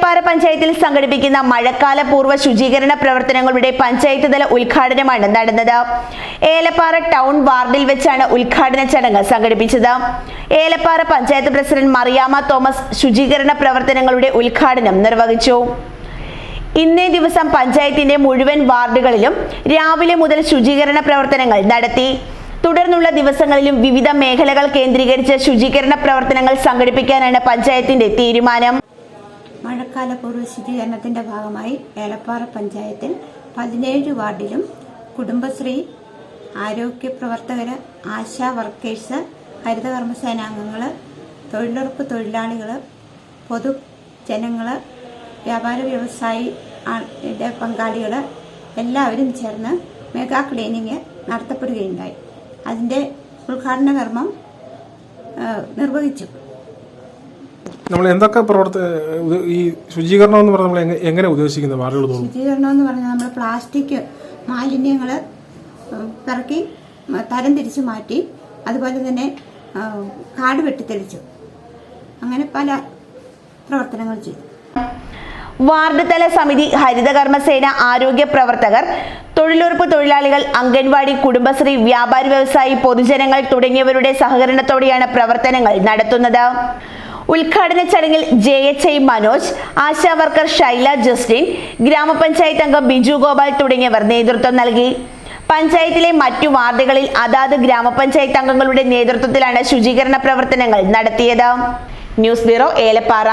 ഏലപ്പാറ പഞ്ചായത്തിൽ സംഘടിപ്പിക്കുന്ന മഴക്കാല പൂർവ ശുചീകരണ പ്രവർത്തനങ്ങളുടെ പഞ്ചായത്ത് തല ഉദ്ഘാടനമാണ് നടന്നത്. ഏലപ്പാറ ടൗൺ വാർഡിൽ വെച്ചാണ് ഉദ്ഘാടന ചടങ്ങ് സംഘടിപ്പിച്ചത്. ഏലപ്പാറ പഞ്ചായത്ത് പ്രസിഡന്റ് മറിയാമ തോമസ് ശുചീകരണ പ്രവർത്തനങ്ങളുടെ ഉദ്ഘാടനം നിർവഹിച്ചു. ഇന്നേ ദിവസം പഞ്ചായത്തിന്റെ മുഴുവൻ വാർഡുകളിലും രാവിലെ മുതൽ ശുചീകരണ പ്രവർത്തനങ്ങൾ നടത്തി. തുടർന്നുള്ള ദിവസങ്ങളിലും വിവിധ മേഖലകൾ കേന്ദ്രീകരിച്ച് ശുചീകരണ പ്രവർത്തനങ്ങൾ സംഘടിപ്പിക്കാനാണ് പഞ്ചായത്തിന്റെ തീരുമാനം. മഴക്കാല പൂർവ ശുചീകരണത്തിന്റെ ഭാഗമായി ഏലപ്പാറ പഞ്ചായത്തിൽ പതിനേഴ് വാർഡിലും കുടുംബശ്രീ ആരോഗ്യ പ്രവർത്തകർ ആശാ വർക്കേഴ്സ് ഹരിതകർമ്മസേനാംഗങ്ങൾ തൊഴിലുറപ്പ് തൊഴിലാളികൾ പൊതുജനങ്ങൾ വ്യാപാര വ്യവസായി പങ്കാളികൾ എല്ലാവരും ചേർന്ന് മെഗാ ക്ലീനിങ് നടത്തപ്പെടുകയുണ്ടായി. അതിന്റെ ഉദ്ഘാടന കർമ്മം നിർവഹിച്ചു. നമ്മൾ എന്തൊക്കെ പ്രവർത്ത ഈ ശുചീകരണം എന്ന് പറഞ്ഞാൽ നമ്മൾ എങ്ങനെ ഉദ്ദേശിക്കുന്നത് വാർഡുകൾ തോന്നുന്നു? ശുചീകരണം എന്ന് പറഞ്ഞാൽ നമ്മൾ പ്ലാസ്റ്റിക് മാലിന്യങ്ങൾ പിറക്കി തരം തിരിച്ച് മാറ്റി അതുപോലെ തന്നെ കാട് വെട്ടിത്തെളിച്ചു. അങ്ങനെ പല പ്രവർത്തനങ്ങൾ ചെയ്തു. വാർഡ് തല സമിതി ഹരിതകർമ്മസേന ആരോഗ്യ പ്രവർത്തകർ തൊഴിലുറപ്പ് തൊഴിലാളികൾ അംഗൻവാടി കുടുംബശ്രീ വ്യാപാരി വ്യവസായി പൊതുജനങ്ങൾ തുടങ്ങിയവരുടെ സഹകരണത്തോടെയാണ് പ്രവർത്തനങ്ങൾ നടത്തുന്നത്. ഉദ്ഘാടന ചടങ്ങിൽ J H I Manoj ASHA worker Shaila Justin ഗ്രാമപഞ്ചായത്ത് അംഗം ബിജു ഗോപാൽ തുടങ്ങിയവർ നേതൃത്വം നൽകി. പഞ്ചായത്തിലെ മറ്റു വാർഡുകളിൽ അതാത് ഗ്രാമപഞ്ചായത്ത് അംഗങ്ങളുടെ നേതൃത്വത്തിലാണ് ശുചീകരണ പ്രവർത്തനങ്ങൾ നടത്തിയത്. News bureau Elappara.